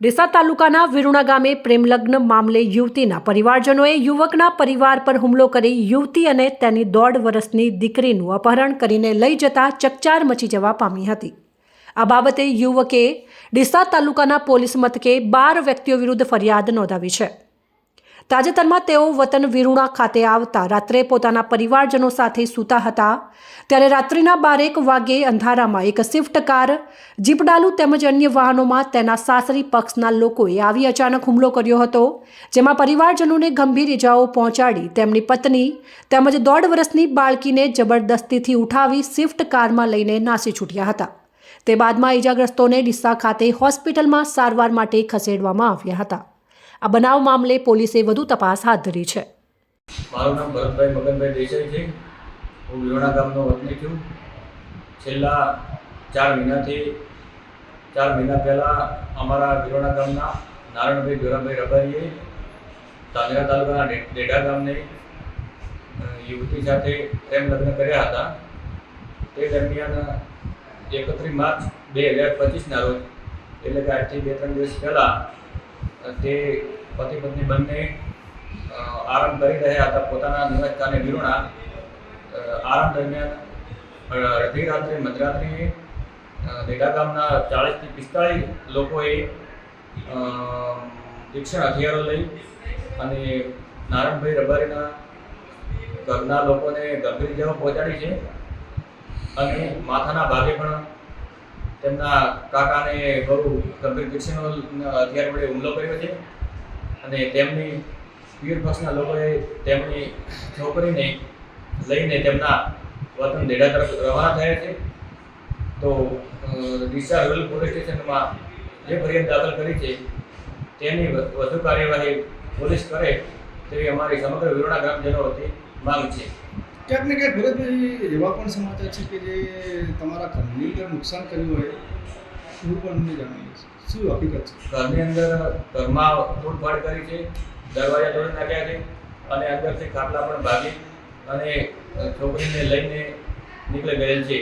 ડીસા તાલુકાના વિરુણા ગામે પ્રેમલગ્ન મામલે યુવતીના પરિવારજનોએ યુવકના પરિવાર પર હુમલો કરી યુવતી અને તેની દોઢ વર્ષની દીકરીનું અપહરણ કરીને લઈ જતા ચકચાર મચી જવા પામી હતી. આ બાબતે યુવકે ડીસા તાલુકાના પોલીસ મથકે બાર વ્યક્તિઓ વિરુદ્ધ ફરિયાદ નોંધાવી છે. તાજેતરમાં તેઓ વતન વિરુણા ખાતે આવતા રાત્રે પોતાના પરિવારજનો સાથે સૂતા હતા. ત્યારે રાત્રિના બારેક વાગે અંધારામાં એક સ્વિફ્ટ કાર જીપડાલુ તેમજ અન્ય વાહનોમાં તેના સાસરી પક્ષના લોકોએ આવી અચાનક હુમલો કર્યો હતો, જેમાં પરિવારજનોને ગંભીર ઇજાઓ પહોંચાડી તેમની પત્ની તેમજ દોઢ વર્ષની બાળકીને જબરદસ્તીથી ઉઠાવી સ્વિફ્ટ કારમાં લઈને નાસી છૂટ્યા હતા. તે બાદમાં ઇજાગ્રસ્તોને ડિસ્સા ખાતે હોસ્પિટલમાં સારવાર માટે ખસેડવામાં આવ્યા હતા. આ બનાવ મામલે પોલીસે વધુ તપાસ હાથ ધરી છે. મારું નામ ભરતભાઈ મગનભાઈ દેસાઈ છે. હું વિરોણા ગામનો વતની છું. છેલ્લા ચાર મહિનાથી, ચાર મહિના પહેલાં અમારા વિરોણા ગામના નારાયણભાઈ જોરાભાઈ રબારીએ તાંદરા તાલુકાના ડે- ગામને ગામની યુવતી સાથે પ્રેમ લગ્ન કર્યા હતા. તે દરમિયાન એકત્રીસ માર્ચ બે હજાર પચીસના રોજ, એટલે કે આજથી બે ત્રણ દિવસ પહેલાં, તે પતિ પત્ની બંને આરામ કરી રહ્યા હતા. પોતાના નિવાસસ્થાને વિરુણા આરામ દરમિયાન અડધી રાત્રે મધરાત્રિએ દેડા ગામના ચાળીસથી પિસ્તાળીસ લોકોએ દીક્ષણ હથિયારો લઈ અને નારાયણભાઈ રબારીના ઘરના લોકોને ગંભીર ઇજાઓ પહોંચાડી છે અને માથાના ભાગે પણ તેમના કાકાને બહુ ગંભીર તીક્ષ્ણ હથિયાર વડે હુમલો કર્યો છે. અને તેમની વીર પક્ષના લોકોએ તેમની છોકરીને લઈને તેમના વતન દેડા તરફ રવાના થયા છે. તો ડીસા રૂરલ પોલીસ સ્ટેશનમાં જે ફરિયાદ દાખલ કરી છે, તેની વધુ કાર્યવાહી પોલીસ કરે તેવી અમારી સમગ્ર વિરોણા ગ્રામજનો વતી માંગ છે. ક્યાંક ને ક્યાંક ભરતભાઈ, એવા પણ સમાચાર છે કે જે તમારા ઘરની અંદર નુકસાન કર્યું હોય એવું પણ જાણવું છે શું હકીકત છે? ઘરની અંદર ઘરમાં તોડફાડ કરી છે દરવાજા તોડી નાખ્યા છે અને અંદરથી ખાટલા પણ ભાગી અને છોકરીને લઈને નીકળી ગયેલ છે.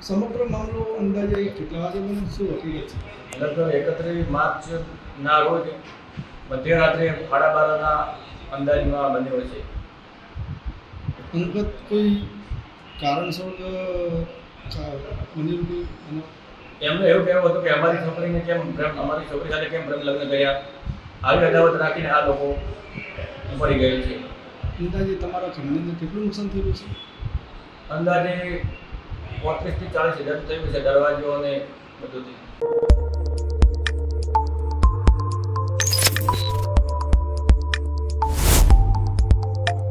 સમગ્ર મામલો અંદાજે કેટલા વાગે બન્યો શું હકીકત છે? લગભગ એકત્રીસ માર્ચના રોજ મધ્યરાત્રે સાડા બારના અંદાજમાં બન્યો છે. અંગત કોઈ કારણસર બનેલું એનો એમનું એવું કહેવું હતું કે અમારી છોકરીને કેમ પ્રેમ અમારી છોકરી સાથે કેમ પ્રેમ લગ્ન કર્યા? આવી અદાવત રાખીને આ લોકો પડી ગયેલ છે. અંદાજે તમારા ઘરની કેટલું નુકસાન થયેલું છે અંદાજે પોત્રીસથી ચાલીસ હજાર થયું છે દરવાજો અને બધું.